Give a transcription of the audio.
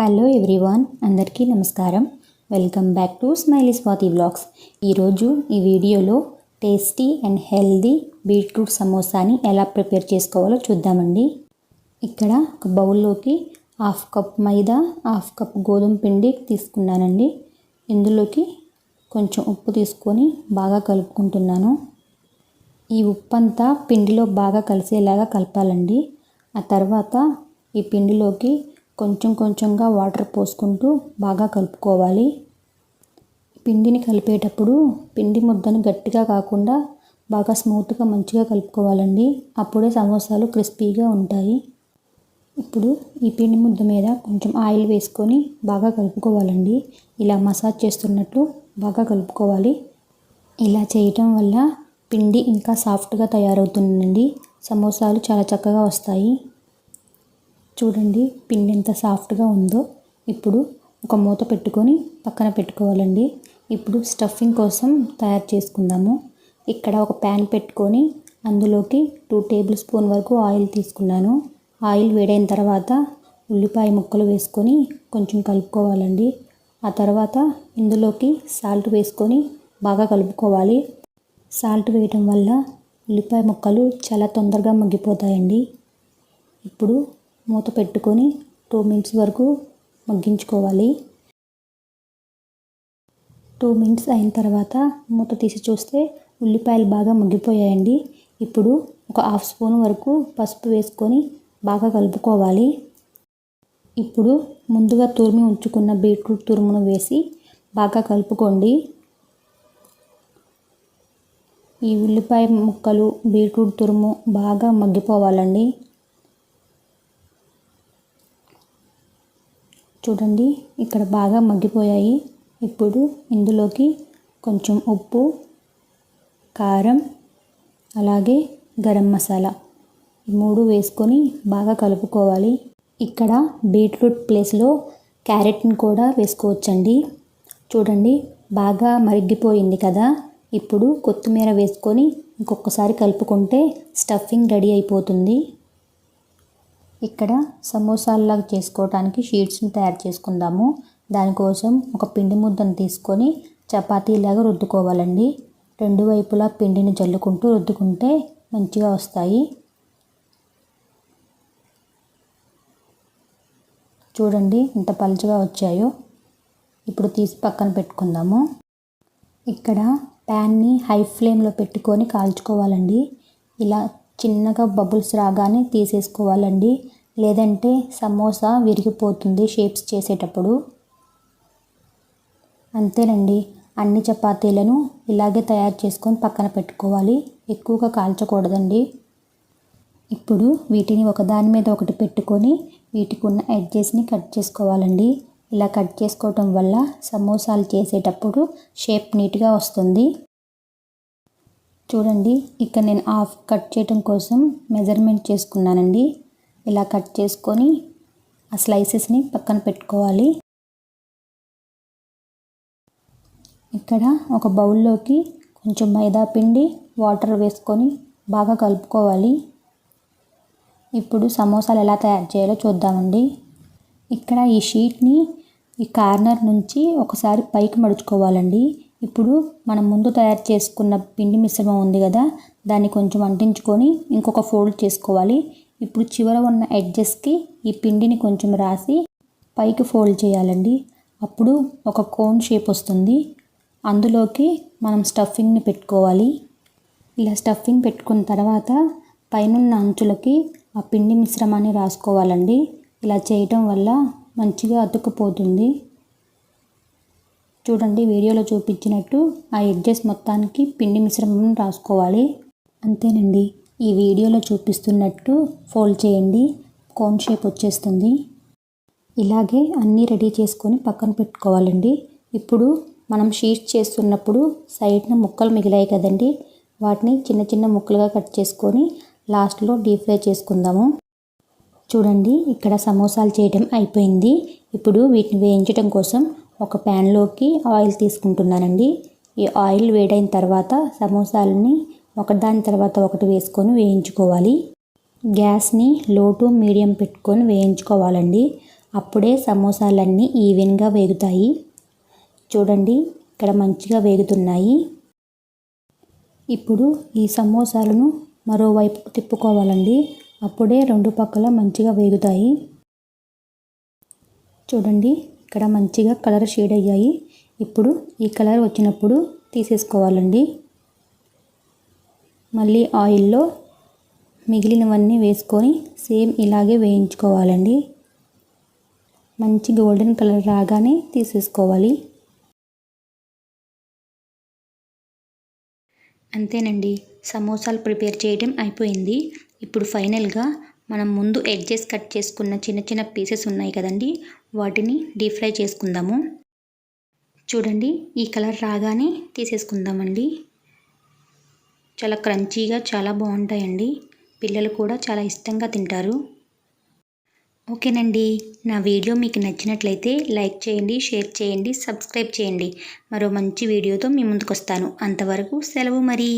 Hello everyone అందరికీ నమస్కారం. Welcome back to smiley Swathi vlogs ఈరోజు ఈ వీడియోలో టేస్టీ అండ్ హెల్దీ బీట్రూట్ సమోసాని ఎలా ప్రిపేర్ చేసుకోవాలో చూద్దామండి. ఇక్కడ ఒక బౌల్లోకి half cup maida half cup గోధుమ పిండి తీసుకున్నానండి. ఇందులోకి కొంచెం ఉప్పు తీసుకొని బాగా కలుపుకుంటున్నాను. ఈ ఉప్పు అంతా పిండిలో బాగా కలిసేలాగా కలపాలండి. ఆ తర్వాత ఈ పిండిలోకి కొంచెం కొంచెంగా వాటర్ పోసుకుంటూ బాగా కలుపుకోవాలి. పిండిని కలిపేటప్పుడు పిండి ముద్దను గట్టిగా కాకుండా బాగా స్మూత్గా మంచిగా కలుపుకోవాలండి. అప్పుడే సమోసాలు క్రిస్పీగా ఉంటాయి. ఇప్పుడు ఈ పిండి ముద్ద మీద కొంచెం ఆయిల్ వేసుకొని బాగా కలుపుకోవాలండి. ఇలా మసాజ్ చేస్తున్నట్లు బాగా కలుపుకోవాలి. ఇలా చేయటం వల్ల పిండి ఇంకా సాఫ్ట్గా తయారవుతుందండి. సమోసాలు చాలా చక్కగా వస్తాయి. చూడండి పిండి ఎంత సాఫ్ట్గా ఉందో. ఇప్పుడు ఒక మూత పెట్టుకొని పక్కన పెట్టుకోవాలండి. ఇప్పుడు స్టఫింగ్ కోసం తయారు చేసుకుందాము. ఇక్కడ ఒక ప్యాన్ పెట్టుకొని అందులోకి టూ టేబుల్ స్పూన్ వరకు ఆయిల్ తీసుకున్నాను. ఆయిల్ వేడైన తర్వాత ఉల్లిపాయ ముక్కలు వేసుకొని కొంచెం కలుపుకోవాలండి. ఆ తర్వాత ఇందులోకి సాల్ట్ వేసుకొని బాగా కలుపుకోవాలి. సాల్ట్ వేయటం వల్ల ఉల్లిపాయ ముక్కలు చాలా తొందరగా మగ్గిపోతాయండి. ఇప్పుడు మూత పెట్టుకొని టూ మినిట్స్ వరకు మగ్గించుకోవాలి. టూ మినిట్స్ అయిన తర్వాత మూత తీసి చూస్తే ఉల్లిపాయలు బాగా మగ్గిపోయాయండి. ఇప్పుడు ఒక హాఫ్ స్పూన్ వరకు పసుపు వేసుకొని బాగా కలుపుకోవాలి. ఇప్పుడు ముందుగా తురిమి ఉంచుకున్న బీట్రూట్ తురుమును వేసి బాగా కలుపుకోండి. ఈ ఉల్లిపాయ ముక్కలు బీట్రూట్ తురుము బాగా మగ్గిపోవాలండి. చూడండి ఇక్కడ బాగా మగ్గిపోయాయి. ఇప్పుడు ఇందులోకి కొంచెం ఉప్పు కారం అలాగే గరం మసాలా ఈ మూడు వేసుకొని బాగా కలుపుకోవాలి. ఇక్కడ బీట్రూట్ ప్లేస్లో క్యారెట్ని కూడా వేసుకోవచ్చండి. చూడండి బాగా మరిగిపోయింది కదా. ఇప్పుడు కొత్తిమీర వేసుకొని ఇంకొకసారి కలుపుకుంటే స్టఫింగ్ రెడీ అయిపోతుంది. ఇక్కడ సమోసాల్లాగా చేసుకోవడానికి షీట్స్ని తయారు చేసుకుందాము. దానికోసం ఒక పిండి ముద్దను తీసుకొని చపాతీలాగా రుద్దుకోవాలండి. రెండు వైపులా పిండిని జల్లుకుంటూ రుద్దుకుంటే మంచిగా వస్తాయి. చూడండి ఎంత పలుచగా వచ్చాయో. ఇప్పుడు తీసి పక్కన పెట్టుకుందాము. ఇక్కడ ప్యాన్ని హై ఫ్లేమ్లో పెట్టుకొని కాల్చుకోవాలండి. ఇలా చిన్నగా బబుల్స్ రాగానే తీసేసుకోవాలండి. లేదంటే సమోసా విరిగిపోతుంది షేప్స్ చేసేటప్పుడు. అంతేనండి. అన్ని చపాతీలను ఇలాగే తయారు చేసుకొని పక్కన పెట్టుకోవాలి. ఎక్కువగా కాల్చకూడదండి. ఇప్పుడు వీటిని ఒకదాని మీద ఒకటి పెట్టుకొని వీటికి ఉన్న ఎడ్జెస్ని కట్ చేసుకోవాలండి. ఇలా కట్ చేసుకోవటం వల్ల సమోసాలు చేసేటప్పుడు షేప్ నీట్గా వస్తుంది. చూడండి ఇక్కడ నేను హాఫ్ కట్ చేయటం కోసం మెజర్మెంట్ చేసుకున్నానండి. ఇలా కట్ చేసుకొని ఆ స్లైసెస్ని పక్కన పెట్టుకోవాలి. ఇక్కడ ఒక బౌల్లోకి కొంచెం మైదా పిండి వాటర్ వేసుకొని బాగా కలుపుకోవాలి. ఇప్పుడు సమోసాలు ఎలా తయారు చేయాలో చూద్దామండి. ఇక్కడ ఈ షీట్ని ఈ కార్నర్ నుంచి ఒకసారి పైకి మడుచుకోవాలండి. ఇప్పుడు మనం ముందు తయారు చేసుకున్న పిండి మిశ్రమం ఉంది కదా దాన్ని కొంచెం అంటించుకొని ఇంకొక ఫోల్డ్ చేసుకోవాలి. ఇప్పుడు చివర ఉన్న ఎడ్జెస్కి ఈ పిండిని కొంచెం రాసి పైకి ఫోల్డ్ చేయాలండి. అప్పుడు ఒక కోన్ షేప్ వస్తుంది. అందులోకి మనం స్టఫింగ్ని పెట్టుకోవాలి. ఇలా స్టఫింగ్ పెట్టుకున్న తర్వాత పైనున్న అంచులకి ఆ పిండి మిశ్రమాన్ని రాసుకోవాలండి. ఇలా చేయటం వల్ల మంచిగా అతుక్కుపోతుంది. చూడండి వీడియోలో చూపించినట్టు ఆ ఎడ్జెస్ మొత్తానికి పిండి మిశ్రమం రాసుకోవాలి. అంతేనండి. ఈ వీడియోలో చూపిస్తున్నట్టు ఫోల్డ్ చేయండి. కోన్ షేప్ వచ్చేస్తుంది. ఇలాగే అన్నీ రెడీ చేసుకొని పక్కన పెట్టుకోవాలండి. ఇప్పుడు మనం షీట్ చేస్తున్నప్పుడు సైడ్న ముక్కలు మిగిలాయి కదండి. వాటిని చిన్న చిన్న ముక్కలుగా కట్ చేసుకొని లాస్ట్లో డీప్ ఫ్రై చేసుకుందాము. చూడండి ఇక్కడ సమోసాలు చేయడం అయిపోయింది. ఇప్పుడు వీటిని వేయించడం కోసం ఒక ప్యాన్లోకి ఆయిల్ తీసుకుంటున్నానండి. ఈ ఆయిల్ వేడైన తర్వాత సమోసాలని ఒకదాని తర్వాత ఒకటి వేసుకొని వేయించుకోవాలి. గ్యాస్ని లో టు మీడియం పెట్టుకొని వేయించుకోవాలండి. అప్పుడే సమోసాలన్నీ ఈవెన్గా వేగుతాయి. చూడండి ఇక్కడ మంచిగా వేగుతున్నాయి. ఇప్పుడు ఈ సమోసాలను మరోవైపు తిప్పుకోవాలండి. అప్పుడే రెండు పక్కల మంచిగా వేగుతాయి. చూడండి ఇక్కడ మంచిగా కలర్ షేడ్ అయ్యాయి. ఇప్పుడు ఈ కలర్ వచ్చినప్పుడు తీసేసుకోవాలండి. మళ్ళీ ఆయిల్లో మిగిలినవన్నీ వేసుకొని సేమ్ ఇలాగే వేయించుకోవాలండి. మంచి గోల్డెన్ కలర్ రాగానే తీసేసుకోవాలి. అంతేనండి. సమోసాలు ప్రిపేర్ చేయడం అయిపోయింది. ఇప్పుడు ఫైనల్గా మనం ముందు ఎడ్జెస్ కట్ చేసుకున్న చిన్న చిన్న పీసెస్ ఉన్నాయి కదండి వాటిని డీప్ ఫ్రై చేసుకుందాము. చూడండి ఈ కలర్ రాగానే తీసేసుకుందామండి. చాలా క్రంచీగా చాలా బాగుంటాయండి. పిల్లలు కూడా చాలా ఇష్టంగా తింటారు. ఓకేనండి నా వీడియో మీకు నచ్చినట్లయితే లైక్ చేయండి షేర్ చేయండి సబ్స్క్రైబ్ చేయండి. మరో మంచి వీడియోతో మీ ముందుకు వస్తాను అంతవరకు సెలవు మరి.